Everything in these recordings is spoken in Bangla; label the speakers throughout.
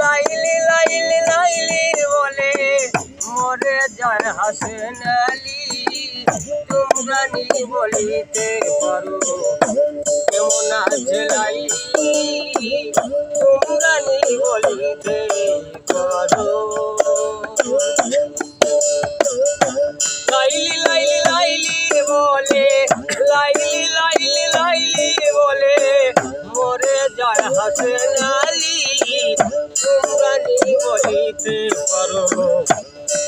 Speaker 1: লাইলি লাইলি লাইলি বলে, মরে যায় হাসেন আলী তোমরা বলিতে পারো, কেমন আছে লাইলি? তোমরা বলিতে পারো। লাইলি লাইলি লাইলি বলে, লাইলি লাইলি লাইলি বলে, মরে যায় হাসেন আলী বলিতে পারো।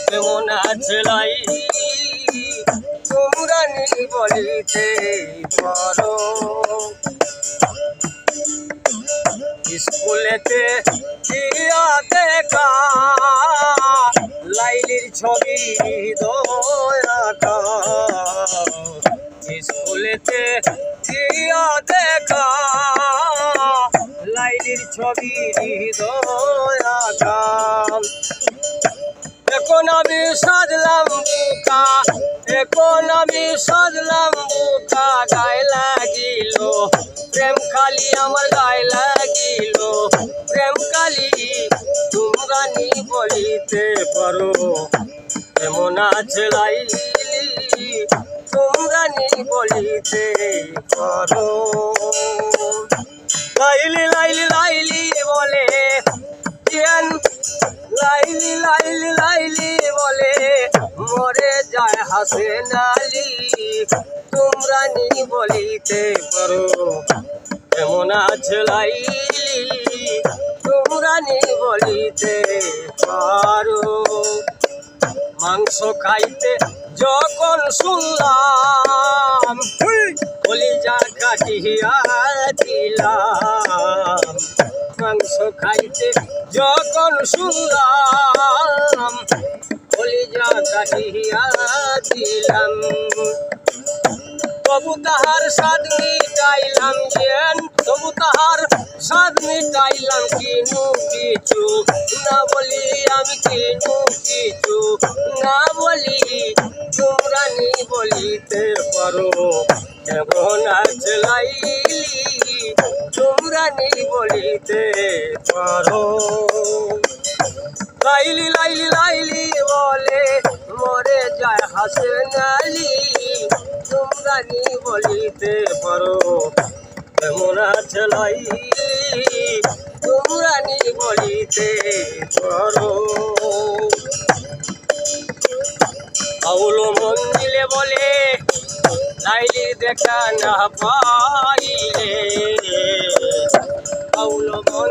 Speaker 1: কেমন আছে লাইলি তোমরা বলিতে পারো। স্কুলেতে দিয়া দেখা, লাইলির ছবি দয়াকা স্কুলেতে দিয়া দেখা লাইলির ছবি দয়াকা এখন আমি সাজলাম বুকা এখন আমি সাজলাম বুকা, গায়ে লাগিল। প্রেম খালি আমার গায়ে লাগিল। প্রেম খালি তোমরা নি বলিতে পারো। এমন আছে লাইলি তোমরা নি বলিতে পারো। লাইলি লাইলি লাইলি লাইলি লাইলি বলে মরে যায় হাসে নালি। তোমরা নি বলিতে পারো এমন আছে লাইলি? তোমরা নি বলিতে পারো। মাংস খাইতে যখন শুনলাম কলিজা কাটিয়া দিলাম। মাংস খাইতে যখন শুনলাম, কলিজা কাটিয়া দিলাম। তবু তাহার স্বাদ মিটাইলাম যেন তবু তাহার স্বাদ মিটাইলাম কিনু কিছু? না বলি আমি কিনু কিছু। না বলি তোমরা নি বলিতে পারো। কেমন আছে লাইলি? তোমরা বলিতে পারো। লাইলি লাইলি লাইলি বলে, মরে যায় হাসেন আলী তোমরা বলিতে পারো। কেমন আছে লাইলি? তোমরা বলিতে পারো। আউলো মন দিলে বলে লাইলি দেখা না পাইলে। আউলো মন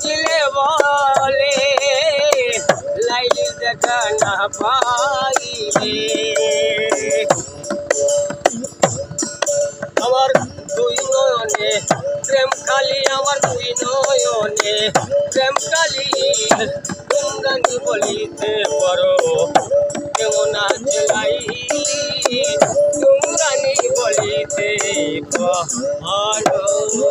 Speaker 1: দিলে বলে লাইলি দেখা না পাইলে। আমার দুই নয়নে প্রেম কালি আমার দুই নয়নে। প্রেম কালি তোমরা বলিতে পারো? কেমন আছে যেতে পারো